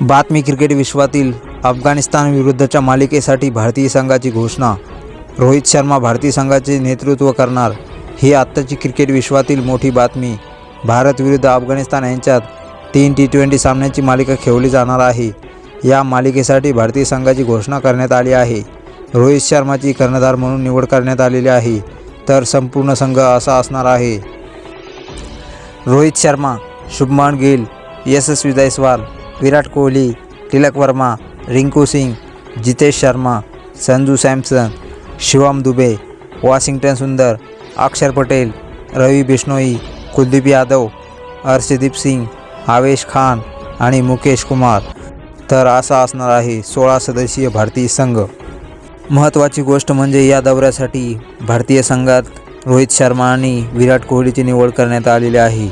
बातमी क्रिकेट विश्वातील अफगाणिस्तान विरुद्धच्या मालिकेसाठी भारतीय संघाची घोषणा. रोहित शर्मा भारतीय संघाचे नेतृत्व करणार ही आत्ताची क्रिकेट विश्वातील मोठी बातमी. भारत विरुद्ध अफगाणिस्तान यांच्यात तीन टी ट्वेंटी सामन्यांची मालिका खेळली जाणार आहे. या मालिकेसाठी भारतीय संघाची घोषणा करण्यात आली आहे. रोहित शर्माची कर्णधार म्हणून निवड करण्यात आलेली आहे तर संपूर्ण संघ असा असणार आहे. रोहित शर्मा शुभमान गिल यशस्वी जयस्वाल विराट कोहली तिलक वर्मा रिंकू सिंग जितेश शर्मा संजू सॅमसन शिवम दुबे वॉशिंग्टन सुंदर अक्षर पटेल रवी बिश्नोई कुलदीप यादव हर्षदीप सिंग आवेश खान आणि मुकेश कुमार. तर असा असणार आहे सोळा सदस्यीय भारतीय संघ. महत्त्वाची गोष्ट म्हणजे या दौऱ्यासाठी भारतीय संघात रोहित शर्मा आणि विराट कोहलीची निवड करण्यात आलेली आहे.